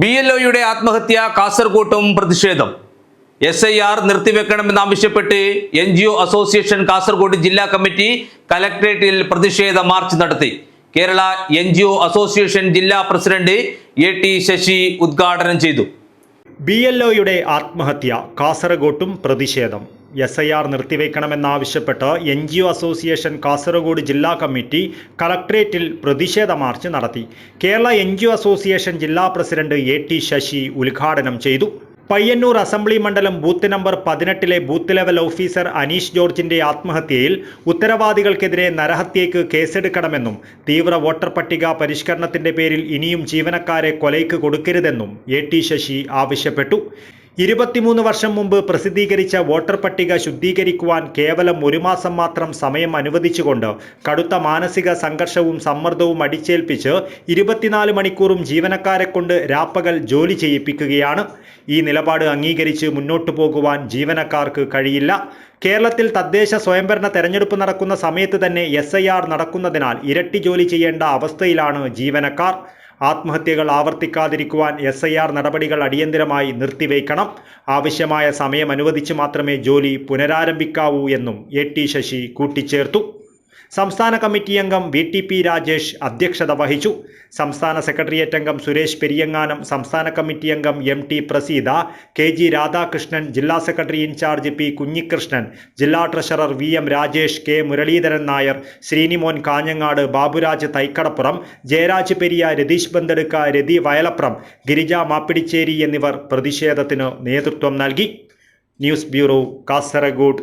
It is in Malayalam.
ബി എൽ ഒയുടെ ആത്മഹത്യ കാസർകോട്ടും പ്രതിഷേധം. S I R നിർത്തിവെക്കണമെന്നാവശ്യപ്പെട്ട് N G O association Kasaragod ജില്ലാ കമ്മിറ്റി കലക്ട്രേറ്റിൽ പ്രതിഷേധ മാർച്ച് നടത്തി. Kerala N G O association ജില്ലാ പ്രസിഡന്റ് എ ടി ശശി ഉദ്ഘാടനം ചെയ്തു. ബി എൽ ഒയുടെ ആത്മഹത്യ കാസർഗോട്ടും പ്രതിഷേധം. S I R നിർത്തിവെക്കണമെന്നാവശ്യപ്പെട്ട് N G O association Kasaragod ജില്ലാ കമ്മിറ്റി കളക്ട്രേറ്റിൽ പ്രതിഷേധ മാർച്ച് നടത്തി. Kerala N G O association ജില്ലാ പ്രസിഡന്റ് എ ടി ശശി ഉദ്ഘാടനം ചെയ്തു. പയ്യന്നൂർ അസംബ്ലി മണ്ഡലം ബൂത്ത് നമ്പർ പതിനെട്ടിലെ ബൂത്ത് ലെവൽ ഓഫീസർ അനീഷ് ജോർജിന്റെ ആത്മഹത്യയിൽ ഉത്തരവാദികൾക്കെതിരെ നരഹത്യയ്ക്ക് കേസെടുക്കണമെന്നും തീവ്ര വോട്ടർ പട്ടിക പരിഷ്കരണത്തിന്റെ പേരിൽ ഇനിയും ജീവനക്കാരെ കൊലയ്ക്ക് കൊടുക്കരുതെന്നും എ ടി ശശി ആവശ്യപ്പെട്ടു. ഇരുപത്തിമൂന്ന് വർഷം മുമ്പ് പ്രസിദ്ധീകരിച്ച വോട്ടർ പട്ടിക ശുദ്ധീകരിക്കുവാൻ കേവലം ഒരു മാസം മാത്രം സമയം അനുവദിച്ചുകൊണ്ട് കടുത്ത മാനസിക സംഘർഷവും സമ്മർദ്ദവും അടിച്ചേൽപ്പിച്ച് ഇരുപത്തിനാല് മണിക്കൂറും ജീവനക്കാരെ കൊണ്ട് രാപ്പകൽ ജോലി ചെയ്യിപ്പിക്കുകയാണ്. ഈ നിലപാട് അംഗീകരിച്ച് മുന്നോട്ടു പോകുവാൻ ജീവനക്കാർക്ക് കഴിയില്ല. കേരളത്തിൽ തദ്ദേശ സ്വയംഭരണ തെരഞ്ഞെടുപ്പ് നടക്കുന്ന സമയത്ത് തന്നെ എസ് നടക്കുന്നതിനാൽ ഇരട്ടി ജോലി ചെയ്യേണ്ട അവസ്ഥയിലാണ് ജീവനക്കാർ. ആത്മഹത്യകൾ ആവർത്തിക്കാതിരിക്കുവാൻ എസ് ഐ ആർ നടപടികൾ അടിയന്തിരമായി നിർത്തിവെക്കണം ആവശ്യമായ സമയം അനുവദിച്ച് മാത്രമേ ജോലി പുനരാരംഭിക്കാവൂ എന്നും എ ടി ശശി കൂട്ടിച്ചേർത്തു. സംസ്ഥാന കമ്മിറ്റി അംഗം വി ടി പി രാജേഷ് അധ്യക്ഷത വഹിച്ചു. സംസ്ഥാന സെക്രട്ടേറിയറ്റ് അംഗം സുരേഷ് പെരിയങ്ങാനം സംസ്ഥാന കമ്മിറ്റി അംഗം M T Praseetha K G Radhakrishnan ജില്ലാ സെക്രട്ടറി ഇൻചാർജ് പി കുഞ്ഞികൃഷ്ണൻ ജില്ലാ treasurer V M Rajesh K Muraleedharan Nair Sreenimon Kanhangad Baburaj Thaikkadappuram Jayaraj Periya Ratheesh Bandadka Rathi Vayalappuram Girija Mappitcheri എന്നിവർ പ്രതിഷേധത്തിന് നേതൃത്വം നൽകി. News bureau Kasaragod.